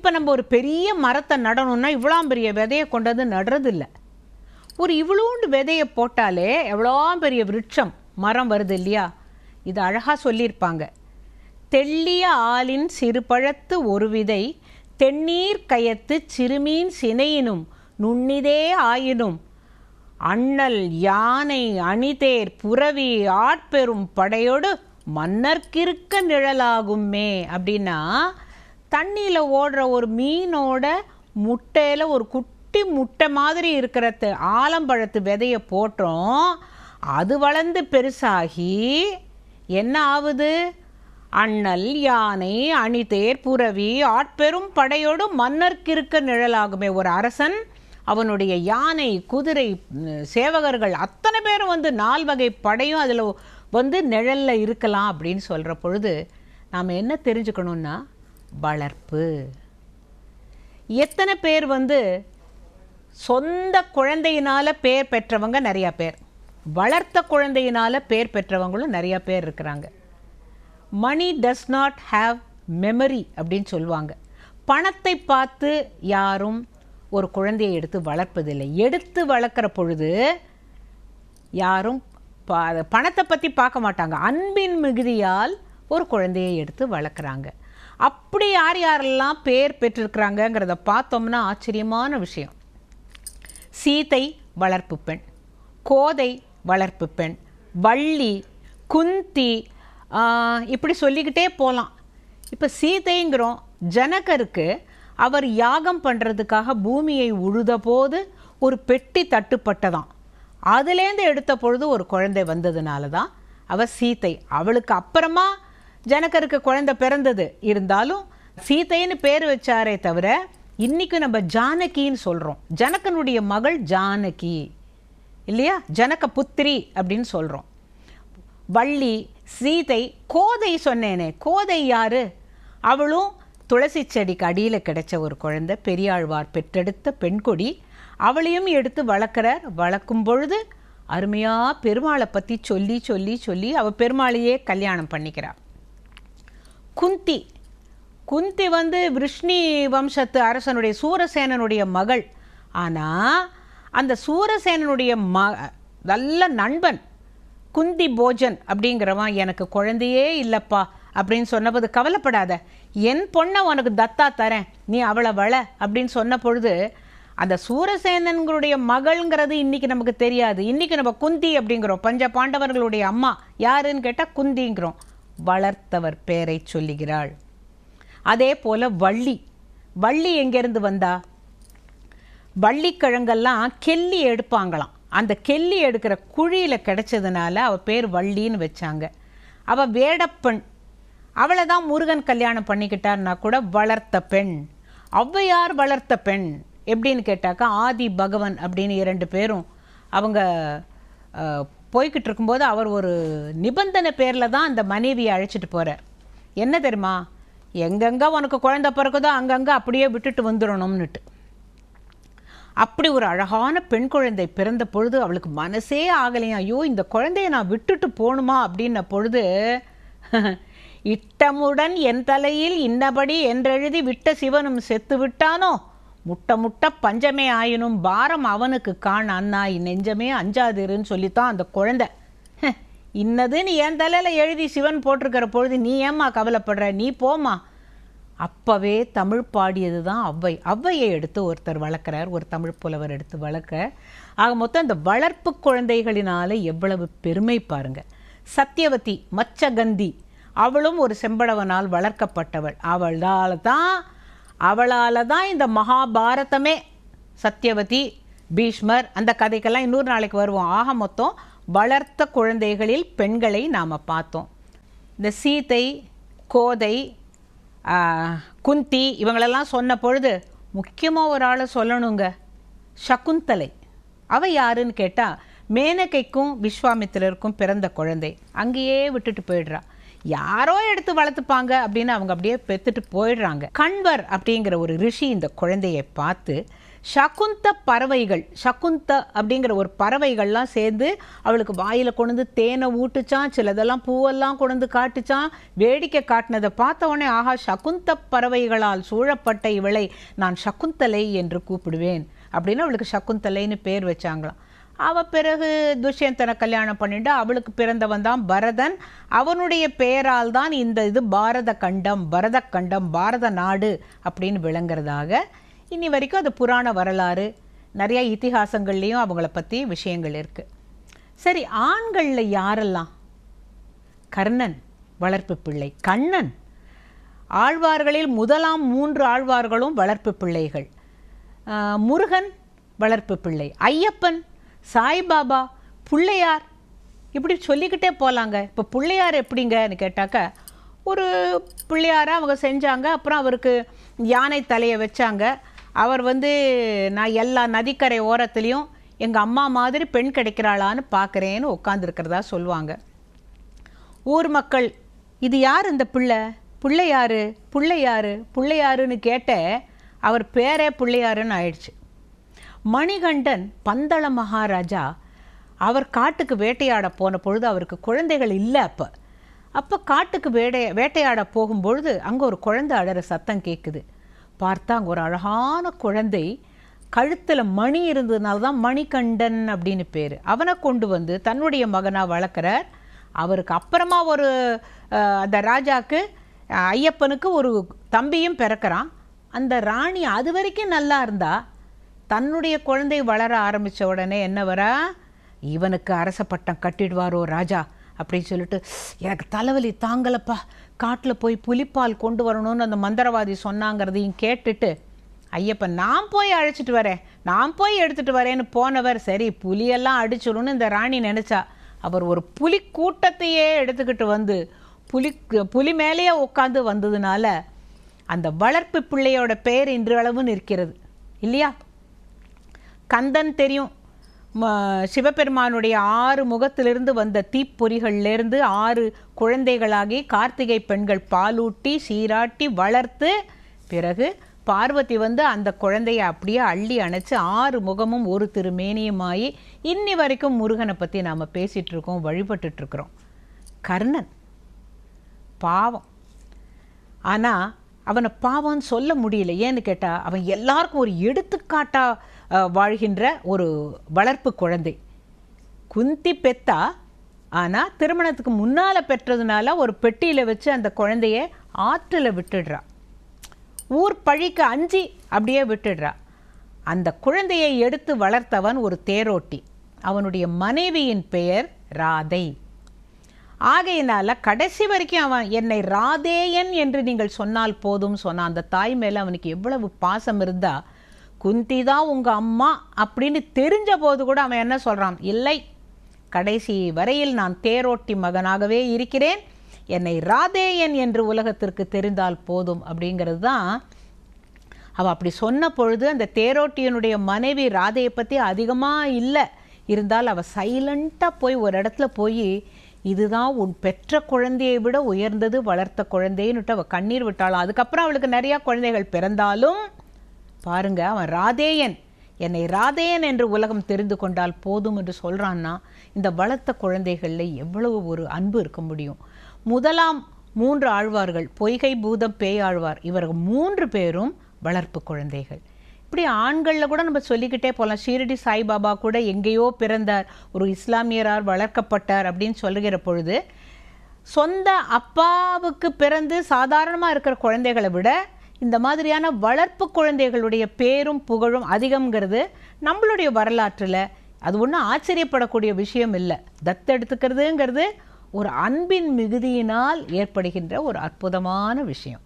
இப்போ நம்ம ஒரு பெரிய மரத்தை நடணும்னா இவ்வளோ பெரிய விதையை கொண்டது நடுறதில்ல. ஒரு இவ்வளோண்டு விதையை போட்டாலே எவ்வளோ பெரிய விருட்சம் மரம் வருது இல்லையா? இது அழகாக சொல்லியிருப்பாங்க. தெள்ளிய ஆளின் சிறுபழத்து ஒரு விதை தென்னீர் கயத்து சிறுமீன் சினையினும் நுண்ணிதே ஆயினும். அண்ணல் யானை அணிதேர் புரவி ஆட்பெரும் படையோடு மன்னர்க்கிருக்க நிழலாகுமே அப்படின்னா தண்ணியில் ஓடுற ஒரு மீனோட முட்டையில் ஒரு குட்டி முட்டை மாதிரி இருக்கிறது ஆலம்பழத்து விதையை போட்டோம். அது வளர்ந்து பெருசாகி என்ன ஆகுது அண்ணல் யானை அணிதேர் புறவி ஆட்பெரும் படையோடு மன்னர்க்கிருக்க நிழலாகுமே ஒரு அரசன். அவனுடைய யானை குதிரை சேவகர்கள் அத்தனை பேரும் வந்து நால் வகை படையும் அதில் வந்து நிழலில் இருக்கலாம் அப்படின்னு சொல்கிற பொழுது நாம் என்ன தெரிஞ்சுக்கணுன்னா வளர்ப்பு. எத்தனை பேர் வந்து சொந்த குழந்தையினால் பேர் பெற்றவங்க நிறையா பேர். வளர்த்த குழந்தையினால் பேர் பெற்றவங்களும் நிறையா பேர் இருக்கிறாங்க. Money does not have memory அப்படின்னு சொல்லுவாங்க. பணத்தை பார்த்து யாரும் ஒரு குழந்தையை எடுத்து வளர்ப்பதில்லை. எடுத்து வளர்க்குற பொழுது யாரும் பணத்தை பற்றி பார்க்க மாட்டாங்க. அன்பின் மிகுதியால் ஒரு குழந்தையை எடுத்து வளர்க்குறாங்க. அப்படி யார் யாரெல்லாம் பேர் பெற்றிருக்கிறாங்கங்கிறத பார்த்தோம்னா ஆச்சரியமான விஷயம். சீதை வளர்ப்பு பெண் கோதை வளர்ப்பு பெண் வள்ளி குந்தி இப்படி சொல்லிக்கிட்டே போகலாம் இப்போ சீதைங்கிறோம் ஜனகருக்கு அவர் யாகம் பண்ணுறதுக்காக பூமியை உழுத போது ஒரு பெட்டி தட்டுப்பட்டதாம். அதுலேருந்து எடுத்த பொழுது ஒரு குழந்தை வந்ததுனால தான் அவள் சீதை அவளுக்கு அப்புறமா ஜனகருக்கு குழந்தை பிறந்தது. இருந்தாலும் சீதைன்னு பேர் வச்சாரே தவிர இன்னைக்கு நம்ம ஜானகின்னு சொல்கிறோம் ஜனகனுடைய மகள் ஜானகி. இல்லையா? ஜனக புத்திரி அப்படின்னு சொல்கிறோம் வள்ளி சீதை கோதை சொன்னேனே. கோதை யாரு? அவளும் துளசி செடிக்கு அடியில் கிடைச்ச ஒரு குழந்தை பெரியாழ்வார் பெற்றெடுத்த பெண்கொடி. அவளையும் எடுத்து வளர்க்குறார். வளர்க்கும் பொழுது அருமையாக பெருமாளை பற்றி சொல்லி சொல்லி சொல்லி அவள் பெருமாளையே கல்யாணம் பண்ணிக்கிறாள் குந்தி. குந்தி வந்து விஷ்ணி வம்சத்து அரசனுடைய சூரசேனனுடைய மகள். ஆனால் அந்த சூரசேனனுடைய ம நல்ல நண்பன் குந்தி போஜன் அப்படிங்கிறவன் எனக்கு குழந்தையே இல்லைப்பா அப்படின்னு சொன்னபோது கவலைப்படாத. என் பொண்ணை உனக்கு தத்தா தரேன். நீ அவளை வள அப்படின்னு சொன்ன பொழுது அந்த சூரசேனன்களுடைய மகள்ங்கிறது இன்னைக்கு நமக்கு தெரியாது. இன்னைக்கு நம்ம குந்தி அப்படிங்கிறோம். பஞ்ச பாண்டவர்களுடைய அம்மா. யாருன்னு கேட்டால் குந்திங்கிறோம். வளர்த்தவர் பெயரை சொல்லுகிறாள். அதே போல வள்ளி. வள்ளி எங்கேருந்து வந்தா? வள்ளிக்கிழங்கெல்லாம் கெல்லி எடுப்பாங்களாம். அந்த கெல்லி எடுக்கிற குழியில் கிடைச்சதுனால அவள் பேர் வள்ளின்னு வச்சாங்க. அவள் வேடப்பெண். அவளை தான் முருகன் கல்யாணம் பண்ணிக்கிட்டார்னா கூட வளர்த்த பெண். ஔவையார் வளர்த்த பெண் எப்படின்னு கேட்டாக்கா ஆதி பகவன் அப்படின்னு இரண்டு பேரும் அவங்க போய்கிட்டு இருக்கும்போது அவர் ஒரு நிபந்தனை பேரில் தான் அந்த மனைவியை அழைச்சிட்டு போகிறார் என்ன தெரியுமா? எங்கெங்கே உனக்கு குழந்த பிறகுதோ அங்கங்கே அப்படியே விட்டுட்டு வந்துடணும்னுட்டு. அப்படி ஒரு அழகான பெண் குழந்தை பிறந்த பொழுது அவளுக்கு மனசே ஆகலையா ஐயோ இந்த குழந்தைய நான் விட்டுட்டு போகணுமா அப்படின்ன பொழுது இட்டமுடன் என் தலையில் இன்னபடி என்றெழுதி விட்ட சிவனும் செத்து விட்டானோ முட்ட முட்ட பஞ்சமே ஆயினும் பாரம் அவனுக்கு காண் அண்ணா நெஞ்சமே அஞ்சாதிருன்னு சொல்லித்தான் அந்த குழந்தை. "ஹ், இன்னதுன்னு என் தலையில் எழுதி சிவன் போட்டிருக்கிற பொழுது நீ ஏம்மா கவலைப்படுற? நீ போம்மா. அப்போவே தமிழ் பாடியது தான் ஔவை ஔவையை எடுத்து ஒருத்தர் வளர்க்குறார் ஒரு தமிழ் புலவர் எடுத்து வளர்க்க ஆக மொத்தம் இந்த வளர்ப்பு குழந்தைகளினால எவ்வளவு பெருமை பாருங்க. சத்தியவதி மச்சகந்தி அவளும் ஒரு செம்படவனால் வளர்க்கப்பட்டவள். அவளால் தான் அவளால் தான் இந்த மகாபாரதமே. சத்தியவதி பீஷ்மர் அந்த கதைக்கெல்லாம் இன்னொரு நாளைக்கு வருவோம். ஆக மொத்தம் வளர்த்த குழந்தைகளில் பெண்களை நாம் பார்த்தோம். இந்த சீதை கோதை குந்தி இவங்களெல்லாம் சொன்ன பொழுது முக்கியமாக ஒரு ஆளை சொல்லணுங்க. சகுந்தலை. அவ யாருன்னு கேட்டால் மேனகைக்கும் விஸ்வாமித்திரருக்கும் பிறந்த குழந்தை. அங்கேயே விட்டுட்டு போயிடுறா. யாரோ எடுத்து வளர்த்துப்பாங்க அப்படின்னு அவங்க அப்படியே பெத்துட்டு போயிடுறாங்க. கண்வர் அப்படிங்கிற ஒரு ரிஷி இந்த குழந்தையை பார்த்து சகுந்த பறவைகள் சகுந்த அப்படிங்கிற ஒரு பறவைகள்லாம் சேர்ந்து அவளுக்கு வாயில் கொண்டு வந்து தேனை ஊட்டுச்சான் சிலதெல்லாம் பூவெல்லாம் கொண்டு காட்டுச்சான். வேடிக்கை காட்டினதை பார்த்த உடனே ஆஹா சகுந்த பறவைகளால் சூழப்பட்ட இவளை நான் சகுந்தலை என்று கூப்பிடுவேன் அப்படின்னு அவளுக்கு சகுந்தலைன்னு பேர் வச்சாங்களாம். அவ பிறகு துஷ்யந்தனை கல்யாணம் பண்ணிட்டு அவளுக்கு பிறந்தவன் தான் பரதன். அவனுடைய பெயரால் தான் இந்த இது பாரத கண்டம் பரத கண்டம் பாரத நாடு அப்படின்னு விளங்குறதாக. இனி வரைக்கும் அது புராண வரலாறு. நிறைய இத்திஹாசங்கள்லேயும் அவங்கள பற்றி விஷயங்கள் இருக்குது சரி ஆண்களில் யாரெல்லாம்? கர்ணன் வளர்ப்பு பிள்ளை. கண்ணன் ஆழ்வார்களில் முதலாம் மூன்று ஆழ்வார்களும் வளர்ப்பு பிள்ளைகள். முருகன் வளர்ப்பு பிள்ளை. ஐயப்பன் சாய்பாபா பிள்ளையார் இப்படி சொல்லிக்கிட்டே போகலாங்க இப்போ பிள்ளையார் எப்படிங்கன்னு கேட்டாக்க ஒரு பிள்ளையாரை அவங்க செஞ்சாங்க அப்புறம் அவருக்கு யானை தலையை வச்சாங்க. அவர் வந்து நான் எல்லா நதிக்கரை ஓரத்துலேயும் எங்கள் அம்மா மாதிரி பெண் கிடைக்கிறாளான்னு பார்க்குறேன்னு உட்காந்துருக்கிறதா சொல்லுவாங்க. ஊர் மக்கள் இது யார் இந்த பிள்ளை? பிள்ளையாரு பிள்ளையாரு பிள்ளையாருன்னு கேட்ட அவர் பேரே பிள்ளையாருன்னு ஆயிடுச்சு. மணிகண்டன் பந்தள மகாராஜா அவர் காட்டுக்கு வேட்டையாட போன பொழுது அவருக்கு குழந்தைகள் இல்லை அப்போ. அப்போ காட்டுக்கு வேட்டை வேட்டையாட போகும்பொழுது அங்கே ஒரு குழந்தை அழற சத்தம் கேட்குது பார்த்தா அங்கே ஒரு அழகான குழந்தை கழுத்தில் மணி இருந்ததுனால தான் மணிகண்டன் அப்படின்னு பேர். அவனை கொண்டு வந்து தன்னுடைய மகனாக வளர்க்குறார். அவருக்கு அப்புறமா ஒரு அந்த ராஜாக்கு ஐயப்பனுக்கு ஒரு தம்பியும் பிறக்கிறான். அந்த ராணி அது வரைக்கும் நல்லா இருந்தால் தன்னுடைய குழந்தை வளர ஆரம்பித்த உடனே என்ன வரா? இவனுக்கு அரச பட்டம் கட்டிடுவாரோ ராஜா அப்படின்னு சொல்லிட்டு எனக்கு தலைவலி தாங்கலப்பா. காட்டில் போய் புலிப்பால் கொண்டு வரணும்னு அந்த மந்திரவாதி சொன்னாங்கிறதையும் கேட்டுட்டு ஐயப்பன் நான் போய் அழைச்சிட்டு வரேன். நான் போய் எடுத்துட்டு வரேன்னு போனவர் சரி புலியெல்லாம் அடிச்சிடும்னு இந்த ராணி நினச்சா அவர் ஒரு புலி கூட்டத்தையே எடுத்துக்கிட்டு வந்து புலி புலி மேலேயே உட்காந்து வந்ததுனால அந்த வளர்ப்பு பிள்ளையோட பெயர் இன்றளவும் நிற்கிறது. இல்லையா? கந்தன் தெரியும். ம- சிவபெருமானுடைய ஆறு முகத்திலிருந்து வந்த தீப்பொறிகள்லேருந்து ஆறு குழந்தைகளாகி கார்த்திகை பெண்கள் பாலூட்டி சீராட்டி வளர்த்து பிறகு பார்வதி வந்து அந்த குழந்தையை அப்படியே அள்ளி அணைச்சி ஆறு முகமும் ஒரு திருமேனியுமாயி இன்னி வரைக்கும் முருகனை பற்றி நாம் பேசிகிட்டு இருக்கோம் கர்ணன். பாவம். ஆனால் அவனை பாவம்னு சொல்ல முடியல. ஏன்னு கேட்டால் அவன் எல்லாருக்கும் ஒரு எடுத்துக்காட்டாக வாழ்கின்ற ஒரு வளர்ப்பு குழந்தை. குந்தி பெத்தா ஆனால் திருமணத்துக்கு முன்னால் பெற்றதுனால ஒரு பெட்டியில் வச்சு அந்த குழந்தைய ஆற்றில் விட்டுடுறா. ஊர் பழிக்கு அஞ்சி அப்படியே விட்டுடுறா. அந்த குழந்தையை எடுத்து வளர்த்தவன் ஒரு தேரோட்டி. அவனுடைய மனைவியின் பெயர் ராதை. ஆகையினால கடைசி வரைக்கும் அவன் என்னை ராதேயன் என்று நீங்கள் சொன்னால் போதும் சொன்னான். அந்த தாய் மேலே அவனுக்கு எவ்வளவு பாசம் இருந்தால் குந்தி தான் உங்கள் அம்மா அப்படின்னு தெரிஞ்ச போது கூட அவன் என்ன சொல்கிறான் இல்லை கடைசி வரையில் நான் தேரோட்டி மகனாகவே இருக்கிறேன். என்னை ராதேயன் என்று உலகத்திற்கு தெரிந்தால் போதும் அப்படிங்கிறது தான் அவள் அப்படி சொன்ன பொழுது அந்த தேரோட்டியனுடைய மனைவி ராதையை பற்றி அதிகமாக இல்லை. இருந்தால் அவள் சைலண்ட்டாக போய் ஒரு இடத்துல போய் இதுதான் உன் பெற்ற குழந்தையை விட உயர்ந்தது வளர்த்த குழந்தைன்னுட்டு அவள் கண்ணீர் விட்டாளாம். அதுக்கப்புறம் அவளுக்கு நிறையா குழந்தைகள் பிறந்தாலும் பாருங்க அவன் ராதேயன். என்னை ராதேயன் என்று உலகம் தெரிந்து கொண்டால் போதும் என்று சொல்கிறான்னா இந்த வளர்த்த குழந்தைகளில் எவ்வளவு ஒரு அன்பு இருக்க முடியும். முதலாம் மூன்று ஆழ்வார்கள் பொய்கை பூதம் பேய் ஆழ்வார் இவர்கள் மூன்று பேரும் வளர்ப்பு குழந்தைகள். இப்படி ஆண்களில் கூட நம்ம சொல்லிக்கிட்டே போகலாம் ஷீரடி சாய்பாபா கூட எங்கேயோ பிறந்தார் ஒரு இஸ்லாமியரார் வளர்க்கப்பட்டார் அப்படின்னு சொல்லுகிற பொழுது சொந்த அப்பாவுக்கு பிறந்து சாதாரணமாக இருக்கிற குழந்தைகளை விட இந்த மாதிரியான வளர்ப்பு குழந்தைகளுடைய பேரும் புகழும் அதிகம்ங்கிறது நம்மளுடைய வரலாற்றில் அது ஒன்றும் ஆச்சரியப்படக்கூடிய விஷயம் இல்லை. தத்தெடுத்துக்கிறதுங்கிறது ஒரு அன்பின் மிகுதியினால் ஏற்படுகின்ற ஒரு அற்புதமான விஷயம்.